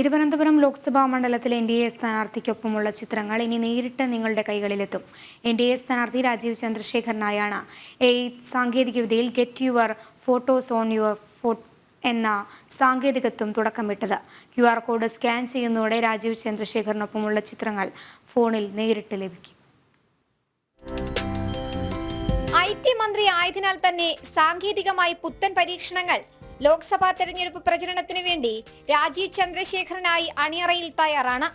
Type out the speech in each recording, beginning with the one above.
തിരുവനന്തപുരം ലോക്സഭാ മണ്ഡലത്തിലെ N D A സ്ഥാനാർത്ഥിക്കൊപ്പമുള്ള ചിത്രങ്ങൾ ഇനി നേരിട്ട് നിങ്ങളുടെ കൈകളിലെത്തും. എൻ ഡി എ സ്ഥാനാർത്ഥി രാജീവ് ചന്ദ്രശേഖരനായാണ് എ സാങ്കേതികവിദ്യയിൽ get your photos on your phone എന്ന സാങ്കേതികത്വം തുടക്കമിട്ടത്. ക്യു ആർ കോഡ് സ്കാൻ ചെയ്യുന്നതോടെ രാജീവ് ചന്ദ്രശേഖറിനൊപ്പമുള്ള ചിത്രങ്ങൾ ഫോണിൽ നേരിട്ട് ലഭിക്കും. ഐ ടി മന്ത്രി ആയതിനാൽ തന്നെ സാങ്കേതികമായി പുത്തൻ പരീക്ഷണങ്ങൾ ലോക്സഭാ തെരഞ്ഞെടുപ്പ് പ്രചരണത്തിന് വേണ്ടി രാജീവ് ചന്ദ്രശേഖരനായി അണിയറയിൽ തയ്യാറാണ്.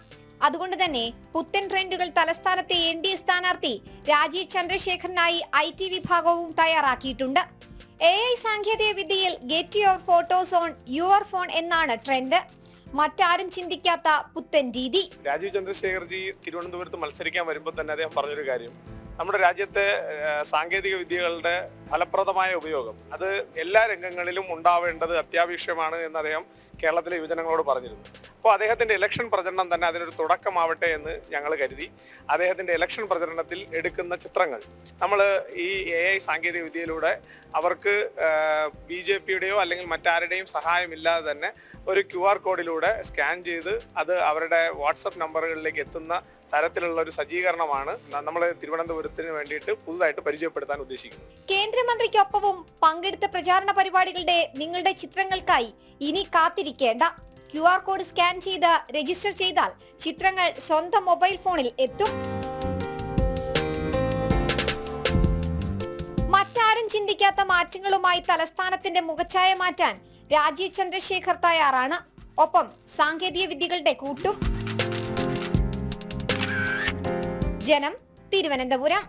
അതുകൊണ്ട് തന്നെ പുത്തൻ ട്രെൻഡുകൾ തലസ്ഥാനത്തെ എൻ ഡി സ്ഥാനാർത്ഥി രാജീവ് ചന്ദ്രശേഖരനായി ഐ ടി വിഭാഗവും തയ്യാറാക്കിയിട്ടുണ്ട്. എ ഐ സാങ്കേതിക വിദ്യയിൽ get your photos on your phone എന്നാണ് ട്രെൻഡ്. മറ്റാരും ചിന്തിക്കാത്ത പുത്തൻ രീതി. രാജീവ് ചന്ദ്രശേഖർജി തിരുവനന്തപുരത്ത് മത്സരിക്കാൻ വരുമ്പോൾ തന്നെ അദ്ദേഹം പറഞ്ഞൊരു കാര്യം. നമ്മുടെ രാജ്യത്തെ സാങ്കേതിക വിദ്യകളുടെ ഫലപ്രദമായ ഉപയോഗം. അത് എല്ലാ രംഗങ്ങളിലും ഉണ്ടാവേണ്ടത് അത്യാവശ്യമാണ് എന്ന് അദ്ദേഹം കേരളത്തിലെ യുവജനങ്ങളോട് പറഞ്ഞിരുന്നു. അപ്പോൾ അദ്ദേഹത്തിന്റെ ഇലക്ഷൻ പ്രചരണം തന്നെ അതിനൊരു തുടക്കമാവട്ടെ എന്ന് ഞങ്ങൾ കരുതി. അദ്ദേഹത്തിന്റെ ഇലക്ഷൻ പ്രചരണത്തിൽ എടുക്കുന്ന ചിത്രങ്ങൾ. നമ്മൾ ഈ എ ഐ സാങ്കേതിക വിദ്യയിലൂടെ അവർക്ക് ബി ജെ പിയുടെയോ അല്ലെങ്കിൽ മറ്റാരുടെയും സഹായമില്ലാതെ തന്നെ ഒരു ക്യു ആർ കോഡിലൂടെ സ്കാൻ ചെയ്ത് അത് അവരുടെ വാട്സപ്പ് നമ്പറുകളിലേക്ക് എത്തുന്ന തരത്തിലുള്ള ഒരു സജ്ജീകരണമാണ് നമ്മൾ തിരുവനന്തപുരത്തിന് വേണ്ടിയിട്ട് പുതുതായിട്ട് പരിചയപ്പെടുത്താൻ ഉദ്ദേശിക്കുന്നത്. കേന്ദ്രമന്ത്രിക്കൊപ്പവും പങ്കെടുത്ത പ്രചാരണ പരിപാടികളുടെ നിങ്ങളുടെ ചിത്രങ്ങൾക്കായി ഇനി കാത്തിരിക്കേണ്ട. ക്യു ആർ കോഡ് സ്കാൻ ചെയ്ത് രജിസ്റ്റർ ചെയ്താൽ ചിത്രങ്ങൾ സ്വന്തം മൊബൈൽ ഫോണിൽ എത്തും. മറ്റാരും ചിന്തിക്കാത്ത മാറ്റങ്ങളുമായി തലസ്ഥാനത്തിന്റെ മുഖച്ഛായ മാറ്റാൻ രാജീവ് ചന്ദ്രശേഖർ തയ്യാറാണ്. ഒപ്പം സാങ്കേതിക വിദ്യകളുടെ കൂട്ടും. ജനം തിരുവനന്തപുരം.